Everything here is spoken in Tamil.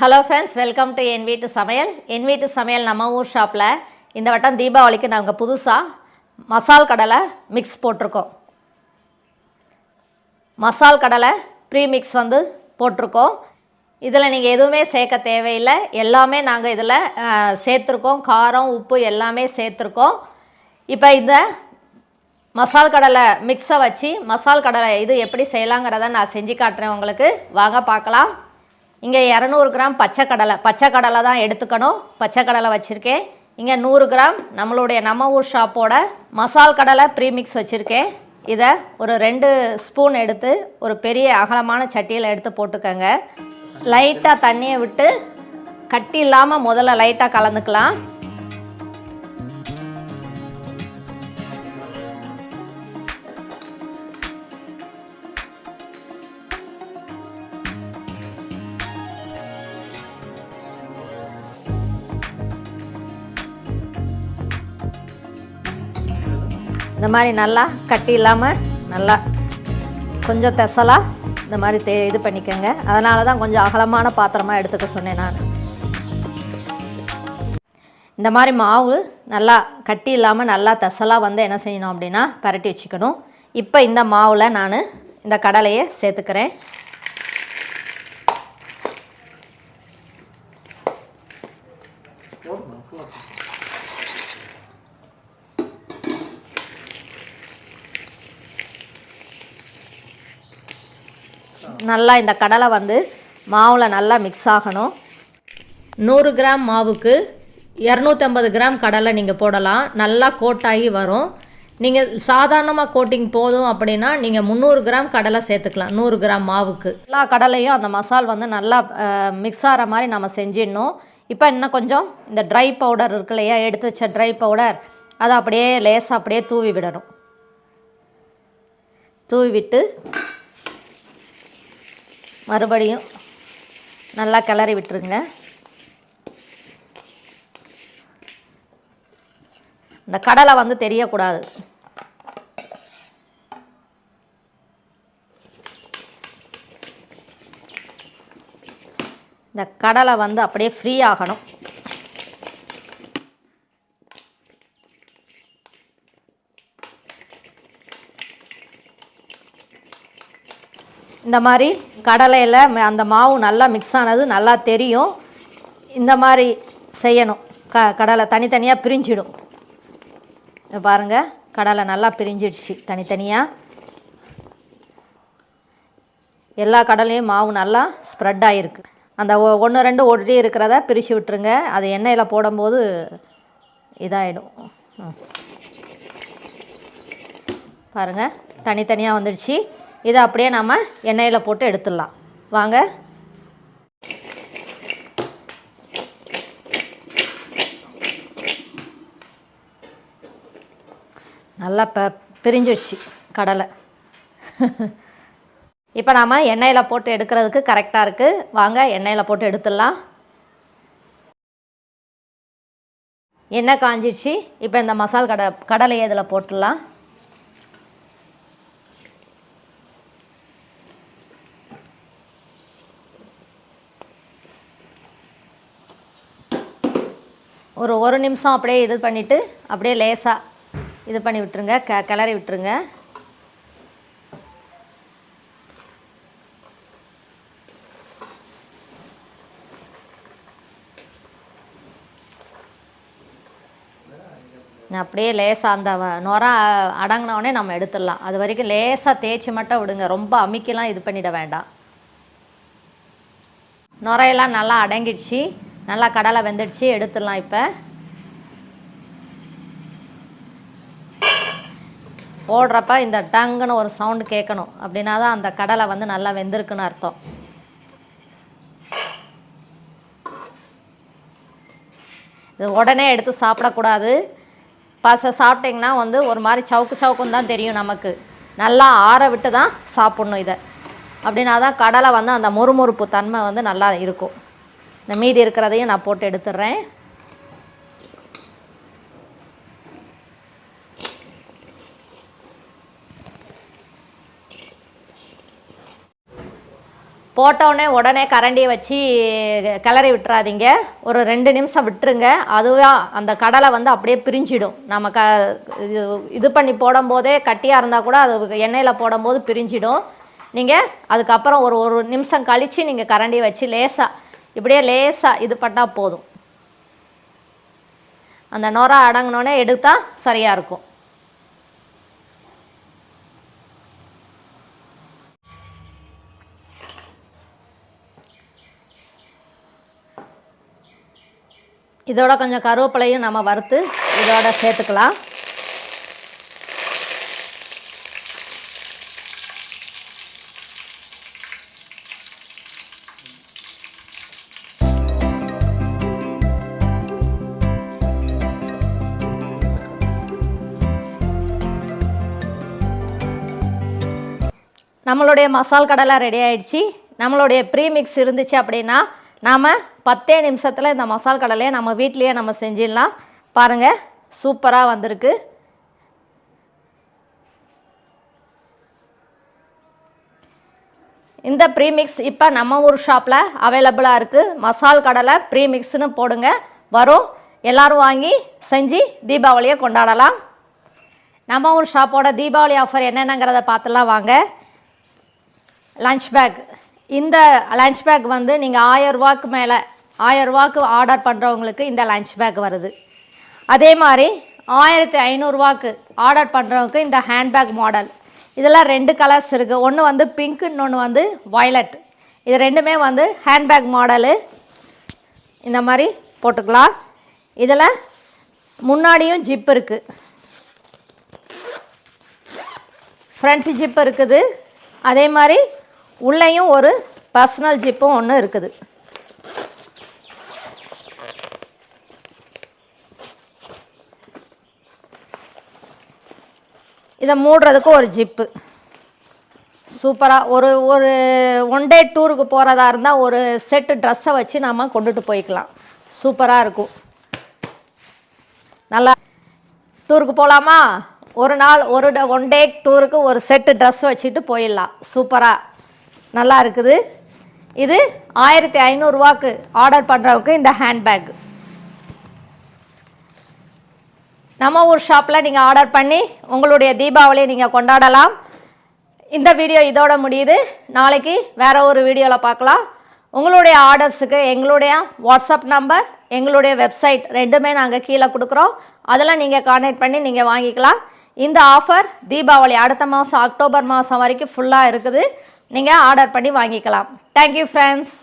ஹலோ ஃப்ரெண்ட்ஸ் வெல்கம் டு என் வீட்டு சமையல் என் வீட்டு சமையல் நம்ம ஊர் ஷாப்பில் இந்த வட்டம் தீபாவளிக்கு நாங்கள் புதுசாக மசால் கடலை மிக்ஸ் போட்டிருக்கோம். மசால் கடலை ப்ரீ மிக்ஸ் வந்து போட்டிருக்கோம். இதில் நீங்கள் எதுவுமே சேர்க்க தேவையில்லை. எல்லாமே நாங்கள் இதில் சேர்த்துருக்கோம். காரம் உப்பு எல்லாமே சேர்த்துருக்கோம். இப்போ இந்த மசால் கடலை மிக்ஸை வச்சு மசால் கடலை இது எப்படி செய்யலாங்கிறத நான் செஞ்சு காட்டுறேன் உங்களுக்கு. வாங்க பார்க்கலாம். இங்கே இரநூறு கிராம் பச்சை கடலை பச்சை கடலை தான் எடுத்துக்கணும். பச்சை கடலை வச்சுருக்கேன். இங்கே நூறு கிராம் நம்மளுடைய நம்ம ஊர் ஷாப்போட மசால் கடலை ப்ரீமிக்ஸ் வச்சுருக்கேன். இதை ஒரு ரெண்டு ஸ்பூன் எடுத்து ஒரு பெரிய அகலமான சட்டியில் எடுத்து போட்டுக்கோங்க. லைட்டாக தண்ணியை விட்டு கட்டி இல்லாமல் முதல்ல லைட்டாக கலந்துக்கலாம். இந்த மாதிரி நல்லா கட்டி இல்லாமல் நல்லா கொஞ்சம் தெசலாக இந்த மாதிரி தே இது பண்ணிக்கோங்க. அதனால தான் கொஞ்சம் அகலமான பாத்திரமாக எடுத்துக்க சொன்னேன் நான். இந்த மாதிரி மாவு நல்லா கட்டி இல்லாமல் நல்லா தெசலாக வந்து என்ன செய்யணும் அப்படின்னா பரட்டி வச்சுக்கணும். இப்போ இந்த மாவில் நான் இந்த கடலையை சேர்த்துக்கிறேன். நல்லா இந்த கடலை வந்து மாவில் நல்லா மிக்ஸ் ஆகணும். நூறு கிராம் மாவுக்கு இரநூத்தம்பது கிராம் கடலை நீங்கள் போடலாம். நல்லா கோட்டாகி வரும். நீங்கள் சாதாரணமாக கோட்டிங் போதும் அப்படின்னா நீங்கள் முந்நூறு கிராம் கடலை சேர்த்துக்கலாம். நூறு கிராம் மாவுக்கு. எல்லா கடலையும் அந்த மசால் வந்து நல்லா மிக்ஸ் ஆகிற மாதிரி நம்ம செஞ்சிடணும். இப்போ இன்னும் கொஞ்சம் இந்த ட்ரை பவுடர் இருக்கு இல்லையா? எடுத்து வச்ச ட்ரை பவுடர் அதை அப்படியே லேசாக அப்படியே தூவி விடணும். தூவி விட்டு மறுபடியும் நல்லா கிளறி விட்டுருங்க. இந்த கடலை வந்து தெரியக்கூடாது. இந்த கடலை வந்து அப்படியே ஃப்ரீ ஆகணும். இந்த மாதிரி கடலையில் ம- அந்த மாவு நல்லா மிக்ஸ் ஆனது நல்லா தெரியும். இந்த மாதிரி செய்யணும். க கடலை தனித்தனியாக பிரிஞ்சிடும். இதை பாருங்கள் கடலை நல்லா பிரிஞ்சிடுச்சு தனித்தனியாக எல்லா கடலையும் மாவு நல்லா ஸ்ப்ரெட் ஆகிருக்கு அந்த ஒன்று ரெண்டு ஒட்டி இருக்கிறத பிரித்து விட்டுருங்க. அது எண்ணெயில் போடும்போது இதாகிடும் பாருங்கள் தனித்தனியாக வந்துடுச்சு. இதை அப்படியே நம்ம எண்ணெயில் போட்டு எடுத்துடலாம். வாங்க. நல்லா ப பிரிஞ்சிடுச்சு கடலை. இப்போ நாம் எண்ணெயில் போட்டு எடுக்கிறதுக்கு கரெக்டாக இருக்குது வாங்க எண்ணெயில் போட்டு எடுத்துடலாம். எண்ணெய் காஞ்சிடுச்சு. இப்போ இந்த மசால் கடை கடலையை இதில் போட்டுடலாம். ஒரு ஒரு நிமிஷம் அப்படியே இது பண்ணிவிட்டு அப்படியே லேசாக இது பண்ணி விட்டுருங்க. க கிளறி விட்டுருங்க. அப்படியே லேசாக அந்த வ- நுர அடங்கினோடனே நம்ம எடுத்துடலாம். அது வரைக்கும் லேசாக தேய்ச்சி மட்டும் விடுங்க. ரொம்ப அமுக்கிலாம் இது பண்ணிட வேண்டாம். நுரையெல்லாம் நல்லா அடங்கிடுச்சு. நல்லா கடலை வெந்துடுச்சு எடுத்துடலாம் இப்போ. ஓடுறப்ப இந்த டங்குன்னு ஒரு சவுண்டு கேட்கணும். அப்படின்னா தான் அந்த கடலை வந்து நல்லா வெந்திருக்குன்னு அர்த்தம். இது உடனே எடுத்து சாப்பிடக்கூடாது. பச சாப்பிட்டிங்கன்னா வந்து ஒரு மாதிரி சவுக்கு சவுக்குன்னு தான் தெரியும் நமக்கு. நல்லா ஆற விட்டு தான் சாப்பிட்ணும் இதை. அப்படின்னா தான் கடலை வந்து அந்த மொறுமொறுப்பு தன்மை வந்து நல்லா இருக்கும். இந்த மீதி இருக்கிறதையும் நான் போட்டு எடுத்துடுறேன். போட்டோடனே உடனே கரண்டியை வச்சு கிளறி விட்டுறாதீங்க. ஒரு ரெண்டு நிமிஷம் விட்டுருங்க. அதுவே அந்த கடலை வந்து அப்படியே பிரிஞ்சிடும். நம்ம க இது இது பண்ணி போடும்போதே கட்டியாக இருந்தால் கூட அது எண்ணெயில் போடும்போது பிரிஞ்சிடும். நீங்கள் அதுக்கப்புறம் ஒரு ஒரு நிமிஷம் கழித்து நீங்கள் கரண்டி வச்சு லேசாக இப்படியே லேசாக இது பண்ணால் போதும். அந்த நொரை அடங்கினோடனே எடுத்தால் சரியாக இருக்கும். இதோட கொஞ்சம் கருவேப்பிலையும் நம்ம வறுத்து இதோட சேர்த்துக்கலாம். நம்மளுடைய மசால் கடலை ரெடி ஆகிடுச்சு நம்மளுடைய ப்ரீமிக்ஸ் இருந்துச்சு அப்படின்னா நாம் பத்தே நிமிஷத்தில் இந்த மசால் கடலையை நம்ம வீட்லேயே நம்ம செஞ்சிடலாம். பாருங்கள் சூப்பராக வந்திருக்கு. இந்த ப்ரீமிக்ஸ் இப்போ நம்ம ஊர் ஷாப்பில் அவைலபிளாக இருக்குது மசால் கடலை ப்ரீமிக்ஸ்னு போடுங்க. வரும். எல்லோரும் வாங்கி செஞ்சு தீபாவளியை கொண்டாடலாம். நம்ம ஊர் ஷாப்போட தீபாவளி ஆஃபர் என்னென்னங்கிறத பார்த்துலாம் வாங்க. லஞ்ச் பேக் இந்த லஞ்ச் பேக் வந்து நீங்கள் ஆயரூவாக்கு மேலே ஆயரூவாக்கு ஆர்டர் பண்ணுறவங்களுக்கு இந்த லஞ்ச் பேக் வருது. அதே மாதிரி ஆயிரத்தி ஐநூறுரூவாக்கு ஆர்டர் பண்ணுறவங்களுக்கு இந்த ஹேண்ட்பேக் மாடல் இதெல்லாம் ரெண்டு கலர்ஸ் இருக்குது ஒன்று வந்து பிங்க் இன்னொன்று வந்து வயலட் இது ரெண்டுமே வந்து ஹேண்ட்பேக் மாடலு இந்த மாதிரி போட்டுக்கலாம். இதில் முன்னாடியும் ஜிப் இருக்குது ஃப்ரண்ட் ஜிப் இருக்குது. அதே மாதிரி உள்ளேயும் ஒரு பர்சனல் ஜிப்பும் ஒன்று இருக்குது. இதை மூடுறதுக்கு ஒரு ஜிப்பு சூப்பராக ஒரு ஒரு ஒன் டே டூருக்கு போகிறதா இருந்தால் ஒரு செட்டு ட்ரெஸ்ஸை வச்சு நம்ம கொண்டுட்டு போய்க்கலாம். சூப்பராக இருக்கும். நல்லா. டூருக்கு போகலாமா ஒரு நாள் ஒரு ஒன் டே டூருக்கு ஒரு செட்டு ட்ரெஸ் வச்சுட்டு போயிடலாம். சூப்பராக நல்லா இருக்குது. இது ஆயிரத்தி ஐநூறுரூவாக்கு ஆர்டர் பண்ணுறவுக்கு இந்த ஹேண்ட்பேக் நம்ம ஊர் ஷாப்பில் நீங்கள் ஆர்டர் பண்ணி உங்களுடைய தீபாவளியை நீங்கள் கொண்டாடலாம். இந்த வீடியோ இதோட முடியுது. நாளைக்கு வேறு ஒரு வீடியோவில் பார்க்கலாம். உங்களுடைய ஆர்டர்ஸுக்கு எங்களுடைய வாட்ஸ்அப் நம்பர் எங்களுடைய வெப்சைட் ரெண்டுமே நாங்கள் கீழே கொடுக்குறோம். அதெல்லாம் நீங்கள் கான்டாக்ட் பண்ணி நீங்கள் வாங்கிக்கலாம். இந்த ஆஃபர் தீபாவளி அடுத்த மாதம் அக்டோபர் மாதம் வரைக்கும் ஃபுல்லாக இருக்குது. நீங்கள் ஆர்டர் பண்ணி வாங்கிக்கலாம். Thank you friends